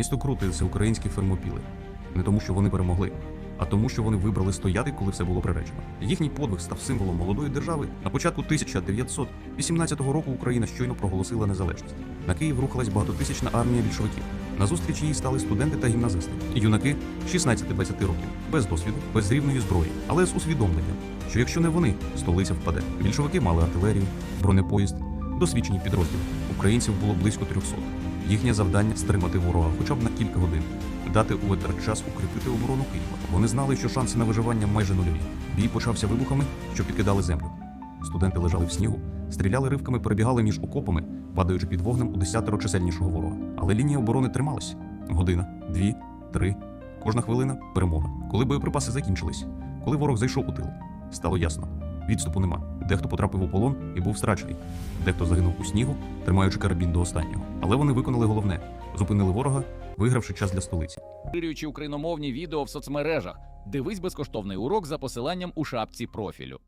Місто Крути це українські фермопіли. Не тому, що вони перемогли, а тому, що вони вибрали стояти, коли все було приречено. Їхній подвиг став символом молодої держави. На початку 1918 року Україна щойно проголосила незалежність. На Київ рухалась багатотисячна армія більшовиків. Назустріч їй стали студенти та гімназисти, юнаки 16-20 років, без досвіду, без рівної зброї, але з усвідомленням, що якщо не вони, столиця впаде. Більшовики мали артилерію, бронепоїзд, досвідчені підрозділи. Українців було близько 300. Їхнє завдання стримати ворога хоча б на кілька годин, дати УВТР час укріпити оборону Києва. Вони знали, що шанси на виживання майже нульові. Бій почався вибухами, що підкидали землю. Студенти лежали в снігу, стріляли ривками, перебігали між окопами, падаючи під вогнем у десятеро чисельнішого ворога. Але лінія оборони трималась. Година, дві, три. Кожна хвилина перемога. Коли боєприпаси закінчились, коли ворог зайшов у тил, стало ясно. Відступу нема. Дехто потрапив у полон і був страчений. Дехто загинув у снігу, тримаючи карабін до останнього. Але вони виконали головне: зупинили ворога, вигравши час для столиці. Поширюючи україномовні відео в соцмережах. Дивись безкоштовний урок за посиланням у шапці профілю.